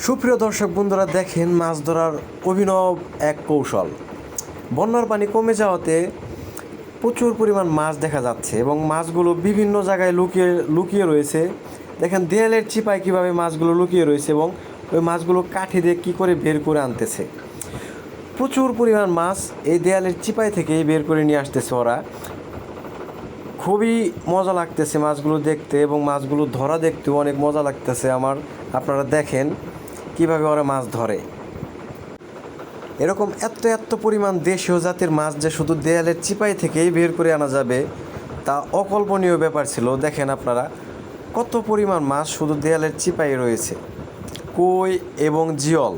সুপ্রিয় দর্শক বন্ধুরা, দেখেন মাছ ধরার অভিনব এক কৌশল। বন্যার পানি কমে যাওয়াতে প্রচুর পরিমাণ মাছ দেখা যাচ্ছে এবং মাছগুলো বিভিন্ন জায়গায় লুকিয়ে লুকিয়ে রয়েছে। দেখেন, দেয়ালের চিপায় কীভাবে মাছগুলো লুকিয়ে রয়েছে এবং ওই মাছগুলো কাঠি দিয়ে কী করে বের করে আনতেছে। প্রচুর পরিমাণ মাছ এই দেয়ালের চিপাই থেকেই বের করে নিয়ে আসতেছে ওরা। খুবই মজা লাগতেছে মাছগুলো দেখতে এবং মাছগুলো ধরা দেখতেও অনেক মজা লাগতেছে। আমার, আপনারা দেখেন কীভাবে ওরা মাছ ধরে? এরকম এত এত পরিমাণ দেশীয় জাতের মাছ যে শুধু দেয়ালের চিপাই থেকেই বের করে আনা যাবে, তা অকল্পনীয় ব্যাপার ছিল। দেখেন আপনারা, কত পরিমাণ মাছ শুধু দেয়ালের চিপাই রয়েছে। কই এবং জিয়ল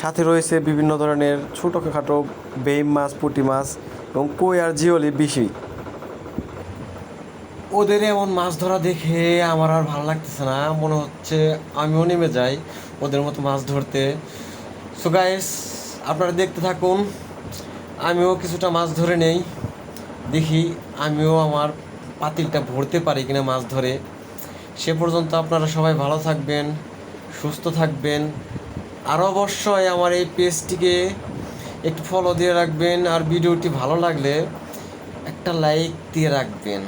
সাথে রয়েছে বিভিন্ন ধরনের ছোটোখাটো বেইম মাছ, পুঁটি মাছ এবং কই আর জিয়লই বেশি। ওদের এমন মাছ ধরা দেখে আমার আর ভালো লাগতেছে না। মনে হচ্ছে আমিও নেমে যাই। ওদের মতো মাছ ধরতে। সো গাইস আপনারা দেখতে থাকুন, আমিও কিছুটা মাছ ধরে নেই। দেখি আমিও আমার পাতিলটা ভরতে পারি কিনা মাছ ধরে। সে পর্যন্ত আপনারা সবাই ভালো থাকবেন, সুস্থ থাকবেন। আর অবশ্যই আমার এই পেজটিকে একটু ফলো দিয়ে রাখবেন, আর ভিডিওটি ভালো লাগলে একটা লাইক দিয়ে রাখবেন।